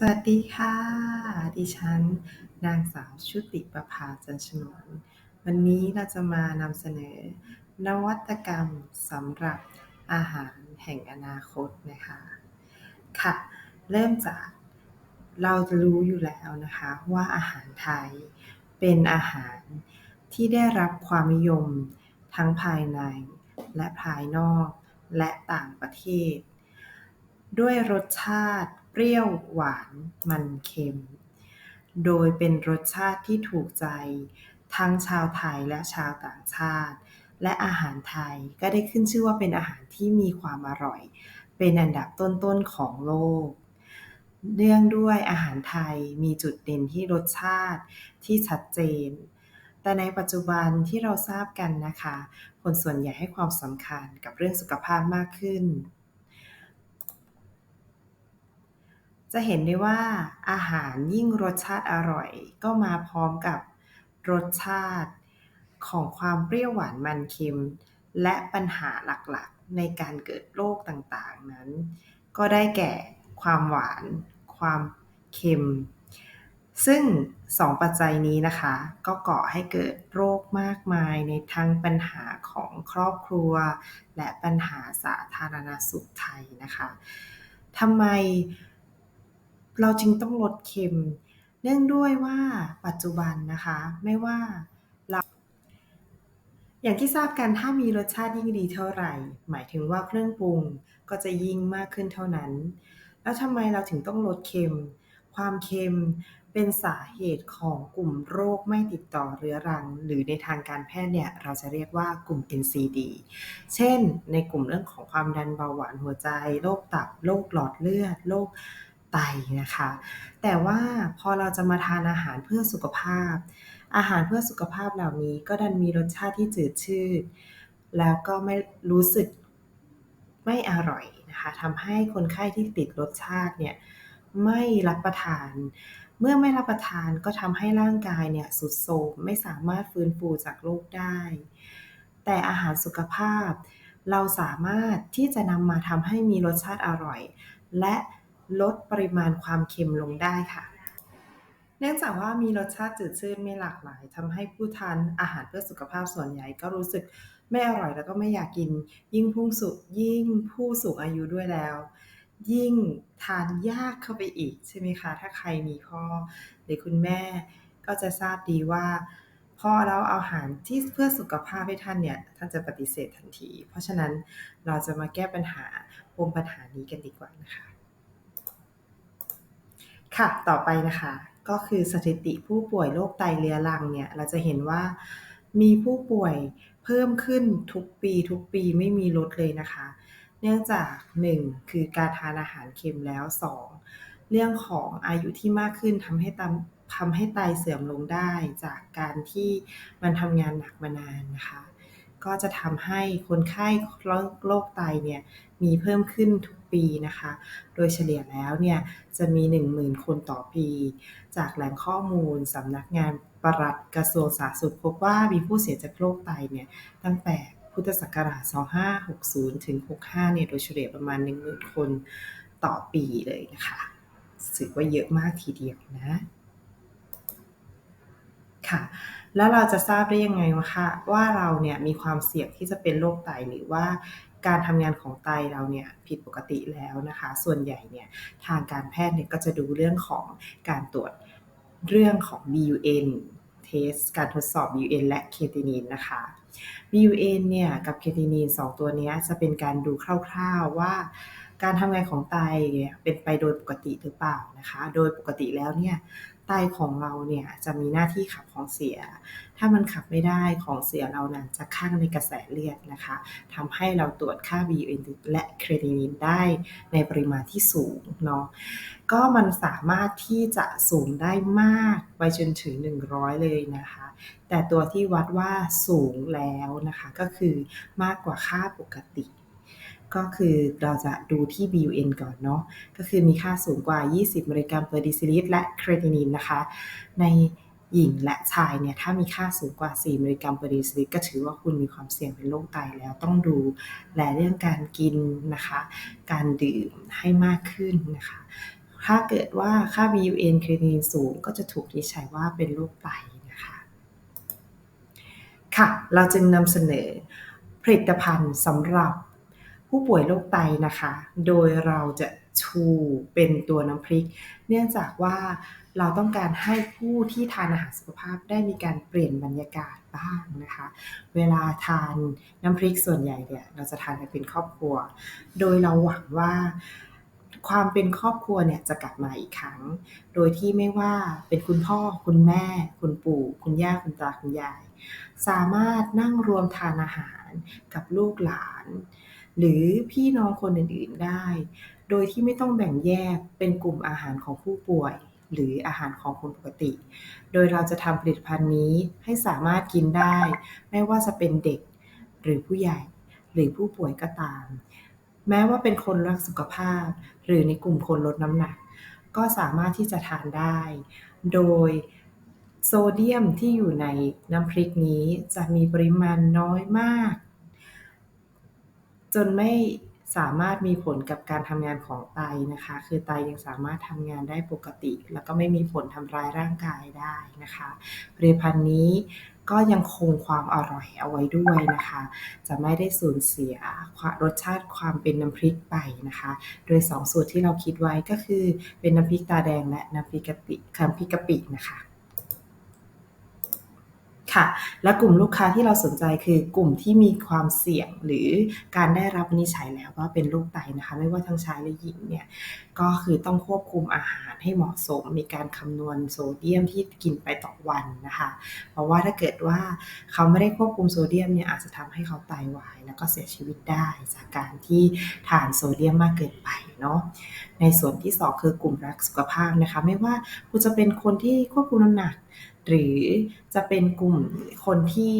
สวัสดีค่ะ ดิฉัน นางสาวชุติประภาจันฉนวนวันนี้เราจะมานำเสนอ นวัตกรรมสำหรับอาหารแห่งอนาคตนะคะ ค่ะ เริ่มจากเราจะรู้อยู่แล้วนะคะว่าอาหารไทยเป็นอาหารที่ได้รับความนิยมทั้งภายในและภายนอกและต่างประเทศ ด้วยรสชาติ เปรี้ยว หวาน มัน เค็ม โดยเป็นรสชาติที่ถูกใจทั้งชาวไทยและชาวต่างชาติ และอาหารไทยก็ได้ขึ้นชื่อว่าเป็นอาหารที่มีความอร่อย เป็นอันดับต้นๆของโลก เนื่องด้วยอาหารไทยมีจุดเด่นที่รสชาติที่ชัดเจน แต่ในปัจจุบันที่เราทราบกันนะคะ คนส่วนใหญ่ให้ความสำคัญกับเรื่องสุขภาพมากขึ้น จะเห็นได้ว่าอาหารยิ่งรสชาติอร่อย ก็มาพร้อมกับรสชาติของความเปรี้ยวหวานมันเค็ม และปัญหาหลักๆ ในการเกิดโรคต่างๆนั้น ก็ได้แก่ความหวาน ความเค็ม ซึ่งสองปัจจัยนี้นะคะ ก็ก่อให้เกิดโรคมากมายในทั้งปัญหาของครอบครัว และปัญหาสาธารณสุขไทยนะคะทำไม เราจึงต้องลดเค็ม เนื่องด้วยว่าปัจจุบันนะคะไม่ว่าเราอย่างที่ทราบกันถ้ามีรสชาติยิ่งดีเท่าไหร่ หมายถึงว่าเครื่องปรุงก็จะยิ่งมากขึ้นเท่านั้น แล้วทำไมเราถึงต้องลดเค็ม ความเค็มเป็นสาเหตุของกลุ่มโรคไม่ติดต่อเรื้อรัง หรือในทางการแพทย์เนี่ยเราจะเรียกว่ากลุ่ม NCD เช่น ในกลุ่มเรื่องของความดันเบาหวานหัวใจ โรคตับ โรคหลอดเลือด โรค ไตนะคะ แต่ว่าพอเราจะมาทานอาหารเพื่อสุขภาพ อาหารเพื่อสุขภาพเหล่านี้ก็ดันมีรสชาติที่จืดชืดแล้วก็ไม่รู้สึกไม่อร่อยนะคะทำให้คนไข้ที่ติดรสชาติเนี่ยไม่รับประทาน เมื่อไม่รับประทานก็ทำให้ร่างกายเนี่ยสุดโทมไม่สามารถฟื้นฟูจากโรคได้ แต่อาหารสุขภาพ เราสามารถที่จะนำมาทำให้มีรสชาติอร่อย และ ลดปริมาณความเค็มลงได้ค่ะ เนื่องจากว่ามีรสชาติจืดชืดไม่หลากหลายทำให้ผู้ทานอาหารเพื่อสุขภาพส่วนใหญ่ก็รู้สึกไม่อร่อยแล้วก็ไม่อยากกิน ยิ่งผู้สุยิ่งผู้สูงอายุด้วยแล้ว ยิ่งทานยากเข้าไปอีกใช่ไหมคะ ถ้าใครมีพ่อหรือคุณแม่ก็จะทราบดีว่าพอเราเอาอาหารที่เพื่อสุขภาพให้ท่านเนี่ย ท่านจะปฏิเสธทันที เพราะฉะนั้นเราจะมาแก้ปัญหาปมปัญหานี้กันดีกว่านะคะ ค่ะ ต่อไปนะคะ ก็คือสถิติผู้ป่วยโรคไตเรื้อรังเนี่ย เราจะเห็นว่ามีผู้ป่วยเพิ่มขึ้นทุกปีทุกปีไม่มีลดเลยนะคะ เนื่องจาก 1. คือการทานอาหารเค็มแล้ว 2. เรื่องของอายุที่มากขึ้นทำให้ตทำให้ไตเสื่อมลงได้จากการที่มันทำงานหนักมานานนะคะ ก็จะทำให้คนไข้โรคไตเนี่ยมีเพิ่มขึ้นทุกปีนะคะ โดยเฉลี่ยแล้วเนี่ยจะมี 10,000 คนต่อปี จากแหล่งข้อมูลสำนักงานปลัดกระทรวงสาธารณสุขพบว่ามีผู้เสียจากโรคไตเนี่ยตั้งแต่พุทธศักราช 2560 ถึง 65 เนี่ยโดยเฉลี่ยประมาณ 10,000 คนต่อปีเลยนะคะถือว่าเยอะมากทีเดียวนะ ค่ะ แล้วเราจะทราบได้ยังไงวะคะว่าเราเนี่ยมีความเสี่ยงที่จะเป็นโรคไตหรือว่าการทำงานของไตเราเนี่ยผิดปกติแล้วนะคะ ส่วนใหญ่เนี่ยทางการแพทย์เนี่ยก็จะดูเรื่องของการตรวจเรื่องของ BUN เทสการทดสอบ BUN และเคตินินนะคะ BUN เนี่ยกับเคตินิน2 ตัวนี้จะเป็นการดูคร่าวๆว่าการทำงานของไตเป็นไปโดยปกติหรือเปล่านะคะ โดยปกติแล้วเนี่ย ไตของเราเนี่ยจะมีหน้าที่ขับของเสีย ถ้ามันขับไม่ได้ของเสียเรานั้นจะข้างในกระแสเลือดนะคะทำให้เราตรวจค่า BUN และเครดินินได้ในปริมาณที่สูงเนาะ ก็มันสามารถที่จะสูงได้มากไปจนถึง 100 เลยนะคะ แต่ตัวที่วัดว่าสูงแล้วนะคะ ก็คือมากกว่าค่าปกติ ก็คือเราจะดูที่ BUN ก่อนเนาะก็คือมีค่าสูงกว่า 20มิลลิกรัมเปอร์ดิซิลิตรและเครตินินนะคะ ในหญิงและชายเนี่ยถ้ามีค่าสูงกว่า 4มิลลิกรัมเปอร์ดิซิลิตรก็ถือว่าคุณมีความเสี่ยงเป็นโรคไตแล้วต้องดูแลเรื่องการกินนะคะ การดื่มให้มากขึ้นนะคะ ถ้าเกิดว่าค่า BUN ครีตินินสูงก็จะถูกวิจัยว่าเป็นโรคไตนะคะค่ะ เราจึงนำเสนอผลิตภัณฑ์สำหรับ ผู้ป่วยโรคไตนะคะ โดยเราจะชูเป็นตัวน้ำพริก เนื่องจากว่าเราต้องการให้ผู้ที่ทานอาหารสุขภาพได้มีการเปลี่ยนบรรยากาศบ้างนะคะ เวลาทานน้ำพริกส่วนใหญ่เนี่ยเราจะทานกันเป็นครอบครัว โดยเราหวังว่าความเป็นครอบครัวเนี่ยจะกลับมาอีกครั้ง โดยที่ไม่ว่าเป็นคุณพ่อ คุณแม่ คุณปู่ คุณย่า คุณตา คุณยาย สามารถนั่งรวมทานอาหารกับลูกหลาน หรือพี่น้องคนอื่นๆได้ โดยที่ไม่ต้องแบ่งแยกเป็นกลุ่มอาหารของผู้ป่วย หรืออาหารของคนปกติ โดยเราจะทำผลิตภัณฑ์นี้ให้สามารถกินได้ ไม่ว่าจะเป็นเด็กหรือผู้ใหญ่หรือผู้ป่วยก็ตาม แม้ว่าเป็นคนรักสุขภาพ หรือในกลุ่มคนลดน้ำหนัก ก็สามารถที่จะทานได้ โดยโซเดียมที่อยู่ในน้ำพริกนี้จะมีปริมาณน้อยมาก จนไม่สามารถมีผลกับการทำงานของไตนะคะ คือไตยังสามารถทำงานได้ปกติ แล้วก็ไม่มีผลทำร้ายร่างกายได้นะคะผลิตภัณฑ์นี้ก็ยังคงความอร่อยเอาไว้ด้วยนะคะ จะไม่ได้สูญเสียรสชาติความเป็นน้ำพริกไปนะคะ โดย2สูตรที่เราคิดไว้ก็คือเป็นน้ำพริกตาแดงและน้ำพริกกะปิคำพริกกะปินะคะ ค่ะ และกลุ่มลูกค้าที่เราสนใจคือกลุ่มที่มีความเสี่ยงหรือการได้รับนิจฉัยแล้วว่าเป็นโรคไตนะคะ ไม่ว่าทั้งชายและหญิงเนี่ยก็คือต้องควบคุมอาหารให้เหมาะสม มีการคำนวณโซเดียมที่กินไปต่อวันนะคะ เพราะว่าถ้าเกิดว่าเขาไม่ได้ควบคุมโซเดียมเนี่ยอาจจะทำให้เขาไตาวาย แล้วก็เสียชีวิตได้จากการที่ทานโซเดียมมากเกินไปเนาะในส่วนที่ 2 คือกลุ่มรักสุขภาพนะคะ ไม่ว่าคุณจะเป็นคนที่ควบคุมน้ำหนัก หรือจะเป็นกลุ่มคนที่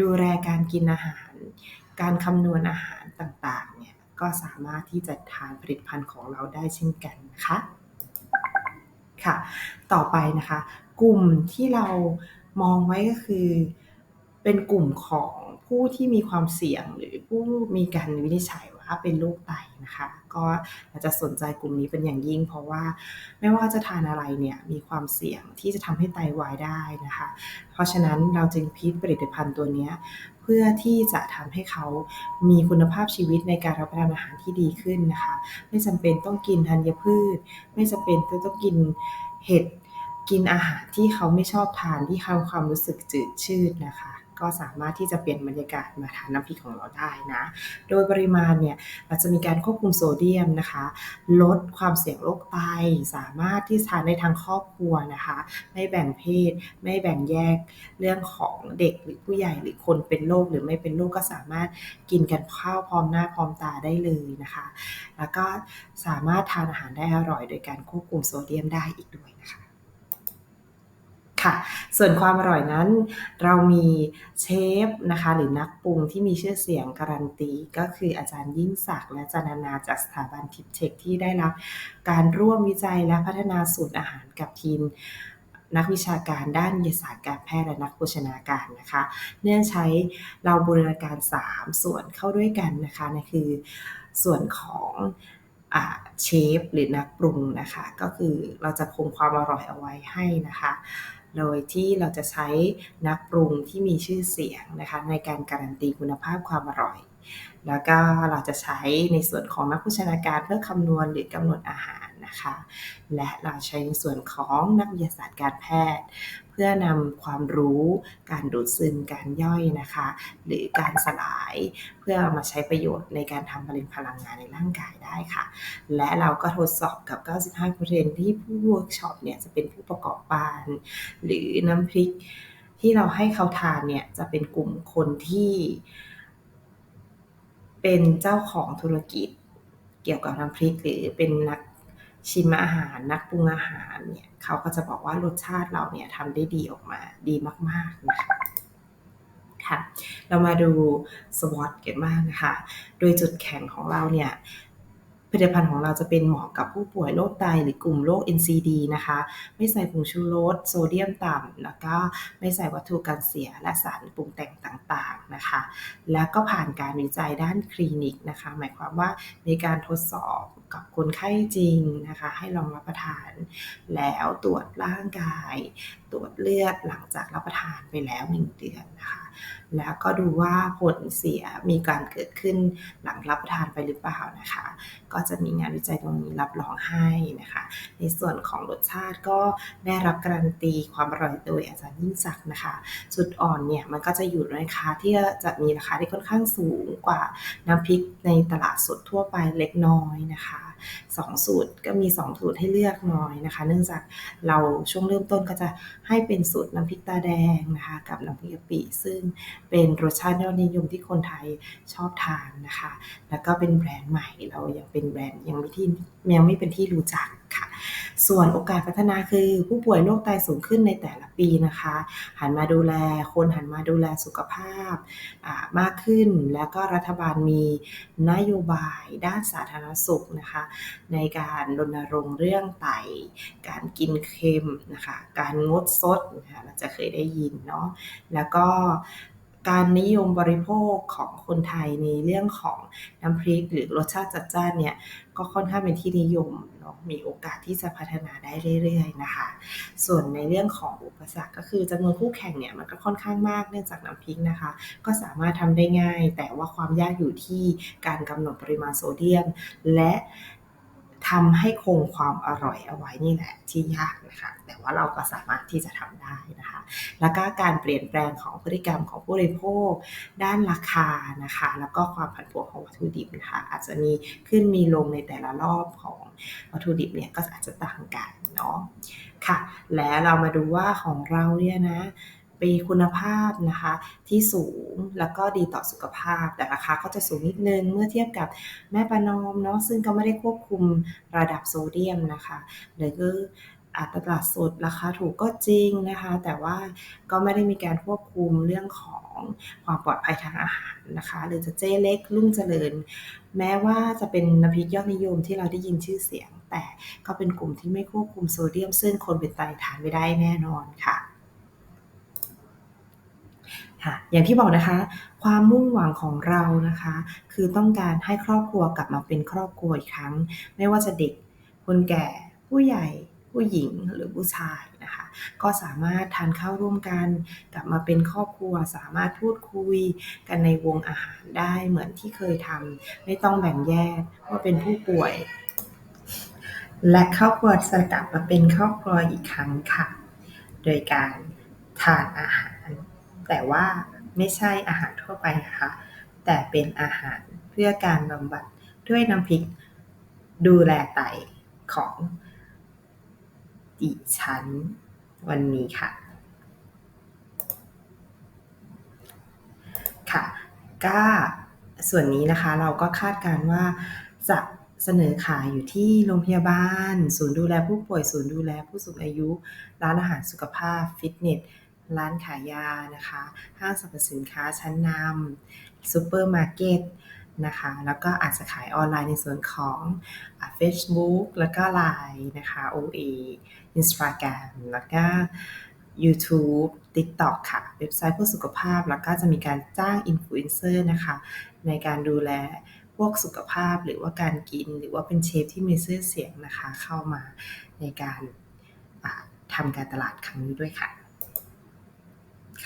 ดูแลการกินอาหาร การคำนวณอาหารต่างๆเนี่ยก็สามารถที่จะทานผลิตภัณฑ์ของเราได้เช่นกันนะคะค่ะ ต่อไปนะคะ กลุ่มที่เรามองไว้ก็คือ เป็นกลุ่มของผู้ที่มีความเสี่ยงหรือผู้มีการวินิจฉัย ว่าเป็นโรคไตนะคะ ก็อาจจะสนใจกลุ่มนี้เป็นอย่างยิ่ง เพราะว่าไม่ว่าจะทานอะไรเนี่ยมีความเสี่ยงที่จะทำให้ไตาวายได้นะคะ เพราะฉะนั้นเราจึงพิจผลิตภัณฑ์ตัวนี้เพื่อที่จะทำให้เขามีคุณภาพชีวิตในการรับประทานอาหารที่ดีขึ้นนะคะ ไม่จำเป็นต้องกินธัญพืช ไม่จำเป็นต้องกินเห็ดกินอาหารที่เขาไม่ชอบทานที่เขาความรู้สึกจืดชืดนะคะ ก็สามารถที่จะเปลี่ยนบรรยากาศมาทานน้ำพริกของเราได้นะ โดยปริมาณเนี่ยเราจะมีการควบคุมโซเดียมนะคะ ลดความเสี่ยงโรคไต สามารถที่ทานได้ทั้งครอบครัวนะคะ ไม่แบ่งเพศ ไม่แบ่งแยกเรื่องของเด็กหรือผู้ใหญ่หรือคนเป็นโรคหรือไม่เป็นโรคก็สามารถกินกันข้าวพร้อมหน้าพร้อมตาได้เลยนะคะ แล้วก็สามารถทานอาหารได้อร่อย โดยการควบคุมโซเดียมได้อีกด้วยนะคะ ค่ะ ส่วนความอร่อยนั้นเรามีเชฟนะคะ หรือนักปรุงที่มีชื่อเสียงการันตี ก็คืออาจารย์ยิ่งศักดิ์และจันนาจากสถาบันทิปเทคที่ได้รับการร่วมวิจัยและพัฒนาสูตรอาหารกับทีมนักวิชาการด้านวิทยาศาสตร์การแพทย์และนักโภชนาการนะคะ เนื่องใช้เราบูรณาการ 3 ส่วนเข้าด้วยกันนะคะนั่นคือส่วนของเชฟหรือนักปรุงนะคะ ก็คือเราจะคงความอร่อยเอาไว้ให้นะคะ โดยที่เราจะใช้นักปรุงที่มีชื่อเสียงนะคะในการการันตีคุณภาพความอร่อย แล้วก็เราจะใช้ในส่วนของนักโภชนาการเพื่อคำนวณหรือกำหนดอาหาร นะคะ และเราใช้ในส่วนของนักวิทยาศาสตร์การแพทย์ เพื่อนำความรู้การดูดซึมการย่อยนะคะ หรือการสลายเพื่อมาใช้ประโยชน์ในการทำผลิตพลังงานในร่างกายได้ค่ะ และเราก็ทดสอบกับ 95%ที่ผู้เวิร์กช็อปเนี่ยจะเป็นผู้ประกอบการหรือน้ำพริกที่เราให้เขาทานเนี่ยจะเป็นกลุ่มคนที่เป็นเจ้าของธุรกิจเกี่ยวกับน้ำพริกหรือเป็นนัก ชิมอาหารนักปรุงอาหารเนี่ยเขาก็จะบอกว่ารสชาติเราเนี่ยทำได้ดีออกมาดีมากๆนะคะค่ะเรามาดูสวอตกันบ้างนะคะ โดยจุดแข็งของเราเนี่ย ผลิตภัณฑ์ของเราจะเป็นเหมาะกับผู้ป่วยโรคไตหรือกลุ่มโรค NCD นะคะ ไม่ใส่ผงชูรสโซเดียมต่ำแล้วก็ไม่ใส่วัตถุกันเสียและสารปรุงแต่งต่างๆนะคะ แล้วก็ผ่านการวิจัยด้านคลินิกนะคะ หมายความว่าในการทดสอบกับคนไข้จริงนะคะ ให้ลองรับประทาน แล้วตรวจร่างกาย ตรวจเลือดหลังจากรับประทานไปแล้ว 1 เดือนนะคะ แล้วก็ดูว่าผลเสียมีการเกิดขึ้นหลังรับประทานไปหรือเปล่านะคะ ก็จะมีงานวิจัยตรงนี้รับรองให้นะคะ ในส่วนของรสชาติก็ได้รับการันตีความอร่อยโดยอาจารย์ยิ่งศักดิ์นะคะ จุดอ่อนเนี่ยมันก็จะอยู่ในราคาที่จะมีราคาที่ค่อนข้างสูงกว่าน้ำพริกในตลาดสดทั่วไปเล็กน้อยนะคะ2 สูตรก็มี 2 สูตรให้เลือกน้อยนะคะ เนื่องจากเราช่วงเริ่มต้นก็จะให้เป็นสูตรน้ำพริกตาแดงนะคะกับน้ำพริกกะปิ ซึ่งเป็นรสชาติยอดนิยมที่คนไทยชอบทานนะคะ แล้วก็เป็นแบรนด์ใหม่เรายังเป็นแบรนด์ยังไม่ที่ยังไม่เป็นที่รู้จักค่ะ ส่วนโอกาสพัฒนาคือผู้ป่วยโรคไตสูงขึ้นในแต่ละปีนะคะ หันมาดูแลคนหันมาดูแลสุขภาพมากขึ้น แล้วก็รัฐบาลมีนโยบายด้านสาธารณสุขนะคะ ในการรณรงค์เรื่องไต การกินเค็มนะคะ การงดซดนะคะเราจะเคยได้ยินเนาะแล้วก็ การนิยมบริโภคของคนไทยในเรื่องของน้ำพริกหรือรสชาติจัดจ้านเนี่ยก็ค่อนข้างเป็นที่นิยมเนาะมีโอกาสที่จะพัฒนาได้เรื่อยๆนะคะ ส่วนในเรื่องของอุปสรรคก็คือจำนวนคู่แข่งเนี่ยมันก็ค่อนข้างมากเนื่องจากน้ำพริกนะคะ ก็สามารถทำได้ง่าย แต่ว่าความยากอยู่ที่การกำหนดปริมาณโซเดียม และ ทำให้คงความอร่อยเอาไว้นี่แหละที่ยากนะคะแต่ว่าเราก็สามารถที่จะทำได้นะคะ แล้วก็การเปลี่ยนแปลงของพฤติกรรมของผู้บริโภค ด้านราคานะคะ แล้วก็ความผันผวนของวัตถุดิบนะคะอาจจะมีขึ้นมีลงในแต่ละรอบของวัตถุดิบเนี่ยก็อาจจะต่างกันเนาะค่ะ แล้วเรามาดูว่าของเราเนี่ยนะ มีคุณภาพนะคะที่สูงแล้วก็ดีต่อสุขภาพ แต่ราคาก็จะสูงนิดนึงเมื่อเทียบกับแม่ประนอมเนาะซึ่งก็ไม่ได้ควบคุมระดับโซเดียมนะคะหรืออาตลาดสดราคาถูกก็จริงนะคะ แต่ว่าก็ไม่ได้มีการควบคุมเรื่องของความปลอดภัยทางอาหารนะคะ หรือจะเจ๊เล็กลุ่งเจริญ แม้ว่าจะเป็นน้ำพริกยอดนิยมที่เราได้ยินชื่อเสียง แต่ก็เป็นกลุ่มที่ไม่ควบคุมโซเดียม ซึ่งคนเป็นไตทานไม่ได้แน่นอนค่ะ ค่ะอย่างที่บอกนะคะ ความมุ่งหวังของเรานะคะ คือต้องการให้ครอบครัวกลับมาเป็นครอบครัวอีกครั้ง ไม่ว่าจะเด็กคนแก่ผู้ใหญ่ผู้หญิงหรือผู้ชายนะคะ ก็สามารถทานข้าวร่วมกัน กลับมาเป็นครอบครัวสามารถพูดคุยกันในวงอาหารได้เหมือนที่เคยทำไม่ต้องแบ่งแยกว่าเป็นผู้ป่วย และครอบครัวจะกลับมาเป็นครอบครัวอีกครั้งค่ะ โดยการทานอาหาร แต่ว่าไม่ใช่อาหารทั่วไปนะคะแต่เป็นอาหารเพื่อการบำบัดด้วยน้ำพริกดูแลไตของดิฉันวันนี้ค่ะ ค่ะก็ส่วนนี้นะคะเราก็คาดการว่าจะเสนอขายอยู่ที่โรงพยาบาล ศูนย์ดูแลผู้ป่วย ศูนย์ดูแลผู้สูงอายุ ร้านอาหารสุขภาพ ฟิตเนส ร้านขายยานะคะ ห้างสรรพสินค้าชั้นนำซูเปอร์มาร์เก็ตนะคะ แล้วก็อาจจะขายออนไลน์ในส่วนของ Facebook แล้วก็ Line นะคะ OA Instagram แล้วก็ YouTube TikTok ค่ะ เว็บไซต์เพื่อสุขภาพ แล้วก็จะมีการจ้างอินฟลูเอนเซอร์นะคะ ในการดูแลพวกสุขภาพหรือว่าการกิน หรือว่าเป็นเชฟที่มีชื่อเสียงนะคะ เข้ามาในการทำการตลาดครั้งนี้ด้วยค่ะ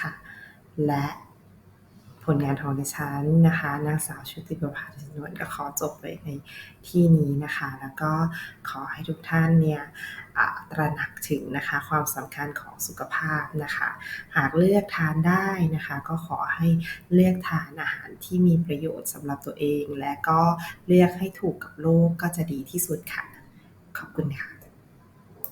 ค่ะ และผลงานของดิฉันนะคะนางสาวชุติประภาสินวนก็ขอจบไว้ในที่นี้นะคะ แล้วก็ขอให้ทุกท่านเนี่ยตระหนักถึงนะคะความสำคัญของสุขภาพนะคะ หากเลือกทานได้นะคะ ก็ขอให้เลือกทานอาหารที่มีประโยชน์สำหรับตัวเอง และก็เลือกให้ถูกกับโลกก็จะดีที่สุดค่ะ ขอบคุณค่ะ